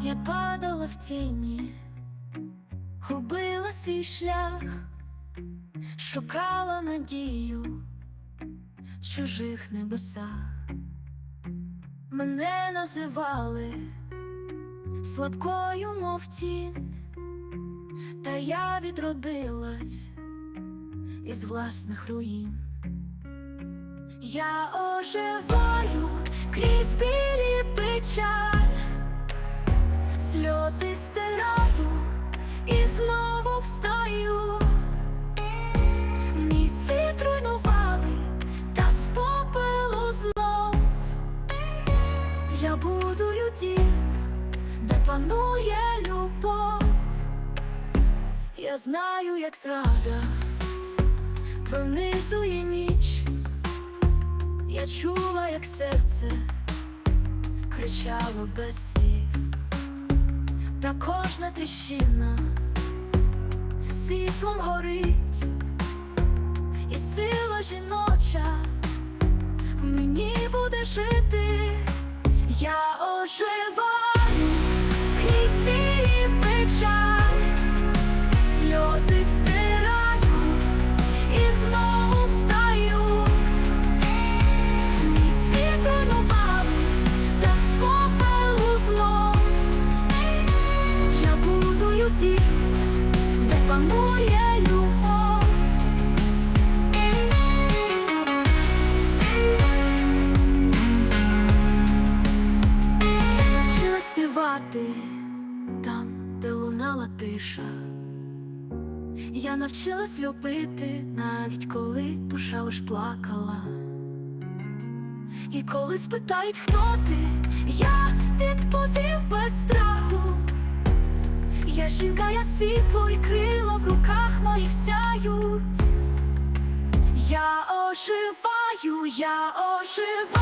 Я падала в тіні, губила свій шлях, шукала надію в чужих небесах. Мене називали слабкою, мов тінь, та я відродилась із власних руїн. Я оживаю крізь білі печаль, сльози стираю і знову встаю. Мій світ руйнували, та з попелу знов я будую дім, де панує любов. Я знаю, як зрада пронизує ніч. Я чула, як серце кричало без слів, та кожна тріщина світлом горить, і сила жіноча в мені буде жити, панує любов. Я навчилась співати там, де лунала тиша. Я навчилась любити, навіть коли душа лиш плакала. І коли спитають, хто ти, я Жінка, я світло і крила в руках моїх сяють. Я оживаю, я оживаю